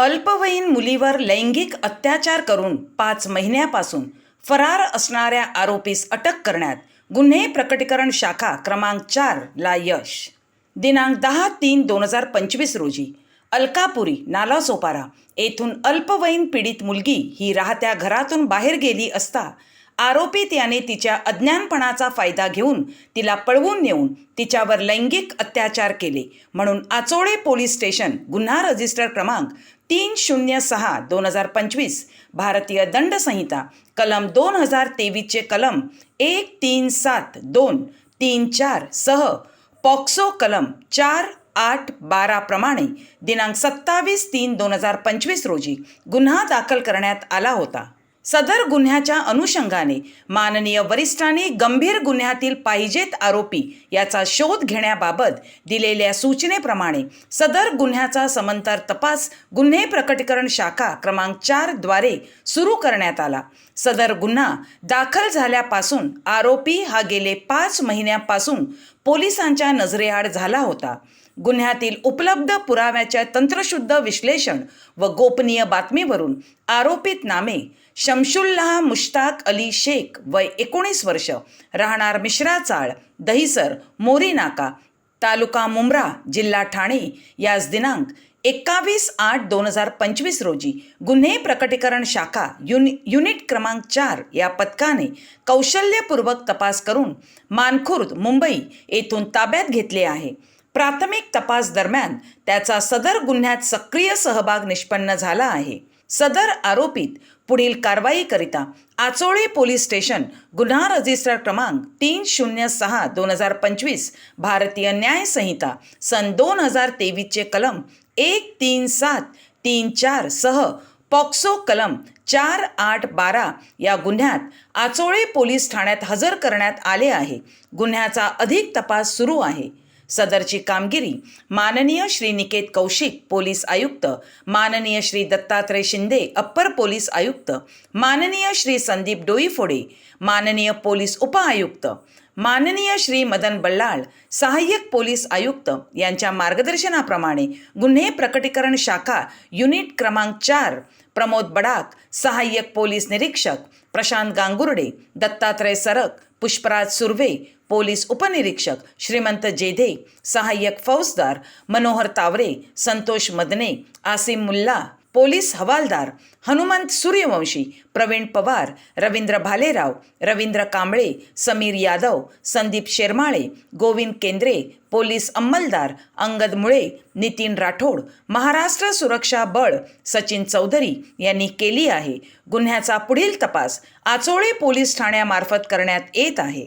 अल्पवयीन मुलीवर लैंगिक अत्याचार करून पाच महिन्यापासून फरार असणाऱ्या आरोपीस अटक करण्यात गुन्हे प्रकटीकरण शाखा क्रमांक चारला यश. दिनांक दहा तीन दोन हजार पंचवीस रोजी अलकापुरी नालासोपारा येथून अल्पवयीन पीडित मुलगी ही राहत्या घरातून बाहेर गेली असता आरोपीत याने तिच्या अज्ञानपणाचा फायदा घेऊन तिला पळवून नेऊन तिच्यावर लैंगिक अत्याचार केले. म्हणून आचोळे पोलीस स्टेशन गुन्हा रजिस्टर क्रमांक तीन शून्य सहा दोन हजार पंचवीस भारतीय दंड संहिता कलम दोन हजार तेवीसचे कलम एक तीन सात दोन तीन चार सह पॉक्सो कलम चार आठ बारा प्रमाणे दिनांक सत्तावीस तीन दोन हजार पंचवीस रोजी गुन्हा दाखल करण्यात आला होता. सदर गुन्ह्याच्या अनुषंगाने माननीय वरिष्ठांनी गंभीर गुन्ह्यातील पाहिजेत आरोपी याचा शोध घेण्याबाबत दिलेल्या सूचनेप्रमाणे सदर गुन्ह्याचा समंतर तपास गुन्हे प्रकटीकरण शाखा क्रमांक चारद्वारे सुरू करण्यात आला. सदर गुन्हा दाखल झाल्यापासून आरोपी हा गेले पाच महिन्यापासून पोलिसांच्या नजरेआड झाला होता. गुन्ह्यातील उपलब्ध पुराव्याच्या तंत्रशुद्ध विश्लेषण व गोपनीय बातमीवरून आरोपित नामे शमशुल्लाह मुश्ताक अली शेख वय एकोणीस वर्ष राहणार मिश्रा चाळ दहिसर मोरी नाका तालुका मुंब्रा जिल्हा ठाणे. याच दिनांक एक्कावीस आठ दोन हजार पंचवीस रोजी गुन्हे प्रकटीकरण शाखा युनि युनिट क्रमांक चार या पथकाने कौशल्यपूर्वक तपास करून मानखुर्द मुंबई येथून ताब्यात घेतले आहे. प्राथमिक तपास दरम्यान त्याचा सदर गुन्ह्यात सक्रिय सहभाग निष्पन्न झाला आहे. सदर आरोपीत पुढील कारवाईकरिता आचोळे पोलीस स्टेशन गुन्हा रजिस्टर क्रमांक तीन शून्य सहा दोन हजार पंचवीस भारतीय न्याय संहिता सन दोन हजार तेवीसचे कलम एक तीन सात तीन चार सह पॉक्सो कलम चार आठ बारा या गुन्ह्यात आचोळे पोलीस ठाण्यात हजर करण्यात आले आहे. गुन्ह्याचा अधिक तपास सुरू आहे. सदरची कामगिरी माननीय श्री निकेत कौशिक पोलीस आयुक्त माननीय श्री दत्तात्रय शिंदे अप्पर पोलीस आयुक्त माननीय श्री संदीप डोईफोडे माननीय पोलीस उपआयुक्त माननीय श्री मदन बल्लाळ सहाय्यक पोलीस आयुक्त यांच्या मार्गदर्शनाप्रमाणे गुन्हे प्रकटीकरण शाखा युनिट क्रमांक चार प्रमोद बडाक सहाय्यक पोलीस निरीक्षक प्रशांत गांगुर्डे दत्तात्रय सरक पुष्पराज सुर्वे पोलीस उपनिरीक्षक श्रीमंत जेधे सहाय्यक फौजदार मनोहर तावरे संतोष मदने आसिम मुल्ला पोलीस हवालदार हनुमंत सूर्यवंशी प्रवीण पवार रवींद्र भालेराव रवींद्र कांबळे समीर यादव संदीप शेरमाळे गोविंद केंद्रे पोलीस अंमलदार अंगद मुळे नितीन राठोड महाराष्ट्र सुरक्षा बळ सचिन चौधरी यांनी केली आहे. गुन्ह्याचा पुढील तपास आचोळे पोलीस ठाण्यामार्फत करण्यात येत आहे.